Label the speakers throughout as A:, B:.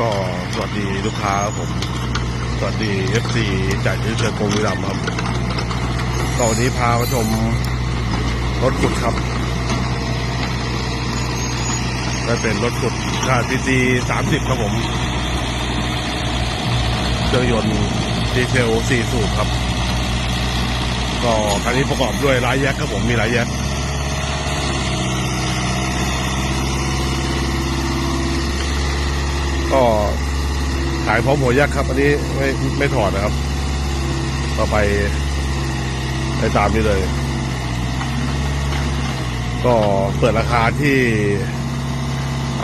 A: ก็สวัสดีลูกค้าครับผม สวัสดี FC จากที่เชิญกงวิรัมครับก็วันนี้พามาชมรถขุดครับได้เป็นรถขุดค่าพีซีสามสิบครับผมเครื่องยนต์ดีเซลสี่สูบครับ ก็คันนี้ประกอบด้วยร้ายแยกครับผมมีร้ายแยก ก็ขายพร้อมหัวยักษ์ครับ อันนี้ไม่ไม่ถอดนะครับ ต่อไปไปตามนี้เลย ก็เปิดราคาที่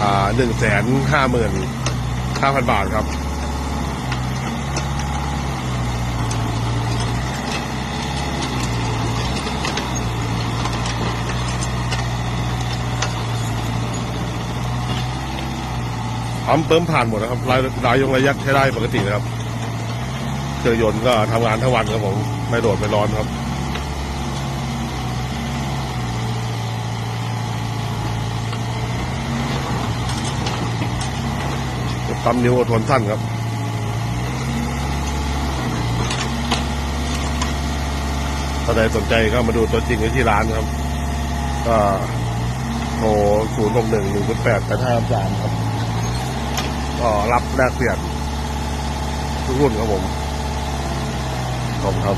A: อ่าหนึ่งแสนห้าหมื่นห้าพันบาทครับ ปั๊มเติมผ่านหมดนะครับรายรายยงระยักใช้ได้ปกตินะครับเครื่องยนต์ก็ทำงานทั้งวันครับผมไม่โดดไม่ร้อนครับปั๊มนิ้วอทนสั้นครับถ้าใครสนใจก็มาดูตัวจริงที่ร้านครับ ก็โทรศูนย์หกหนึ่งหนึ่งแปดแปดห้าสามครับ ก็รับแลกเปลี่ยนทุกรุ่นครับผมขอบคุณครับ